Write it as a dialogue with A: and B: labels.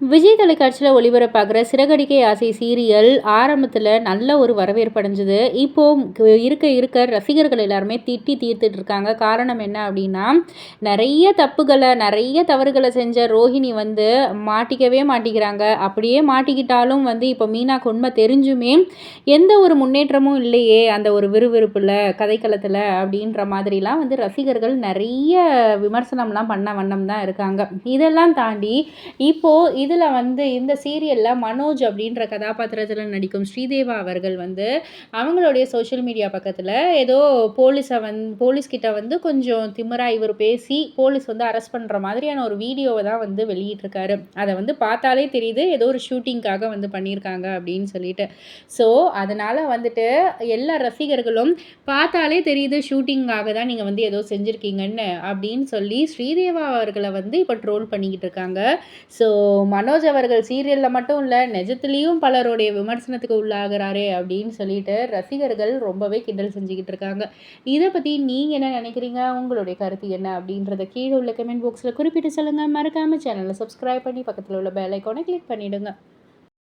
A: விஜய் தொலைக்காட்சியில் ஒளிபரப்பாகிற சிறகடிக்கை ஆசை சீரியல் ஆரம்பத்தில் நல்ல ஒரு வரவேற்பு அடைஞ்சது. இப்போது இருக்க இருக்க ரசிகர்கள் எல்லாருமே திட்டி தீர்த்துட்டு இருக்காங்க. காரணம் என்ன அப்படின்னா நிறைய தப்புகளை நிறைய தவறுகளை செஞ்ச ரோஹிணி வந்து மாட்டிக்கவே மாட்டிக்கிறாங்க. அப்படியே மாட்டிக்கிட்டாலும் வந்து இப்போ மீனா உண்மை தெரிஞ்சுமே எந்த ஒரு முன்னேற்றமும் இல்லையே அந்த ஒரு விறுவிறுப்பில் கதைக்களத்தில் அப்படின்ற மாதிரிலாம் வந்து ரசிகர்கள் நிறைய விமர்சனம்லாம் பண்ண வண்ணம் தான் இருக்காங்க. இதெல்லாம் தாண்டி இப்போது இதில் வந்து இந்த சீரியலில் மனோஜ் அப்படின்ற கதாபாத்திரத்தில் நடிக்கும் ஸ்ரீதேவா அவர்கள் வந்து அவங்களுடைய சோஷியல் மீடியா பக்கத்தில் ஏதோ போலீஸை வந் போலீஸ்கிட்ட வந்து கொஞ்சம் திமிரா இவர் பேசி போலீஸ் வந்து அரெஸ்ட் பண்ணுற மாதிரியான ஒரு வீடியோவை தான் வந்து வெளியிட்டிருக்காரு. அதை வந்து பார்த்தாலே தெரியுது ஏதோ ஒரு ஷூட்டிங்காக வந்து பண்ணியிருக்காங்க அப்படின்னு சொல்லிட்டு. ஸோ அதனால் வந்துட்டு எல்லா ரசிகர்களும் பார்த்தாலே தெரியுது ஷூட்டிங்காக தான் நீங்கள் வந்து ஏதோ செஞ்சுருக்கீங்கன்னு அப்படின்னு சொல்லி ஸ்ரீதேவா அவர்களை வந்து இப்போ ட்ரோல் பண்ணிக்கிட்டு இருக்காங்க. ஸோ மனோஜ் அவர்கள் சீரியலில் மட்டும் இல்லை நிஜத்துலேயும் பலருடைய விமர்சனத்துக்கு உள்ளாகிறாரே அப்படின்னு சொல்லிட்டு ரசிகர்கள் ரொம்பவே கிண்டல் செஞ்சுக்கிட்டு இருக்காங்க. இதை பற்றி நீங்கள் என்ன நினைக்கிறீங்க? உங்களுடைய கருத்து என்ன? அப்படின்றத கீழே உள்ள கமெண்ட் பாக்ஸில் குறிப்பிட்டு சொல்லுங்கள் மறக்காமல் சேனலை சப்ஸ்கிரைப் பண்ணி பக்கத்தில் உள்ள பெல் ஐக்கானை கிளிக் பண்ணிவிடுங்க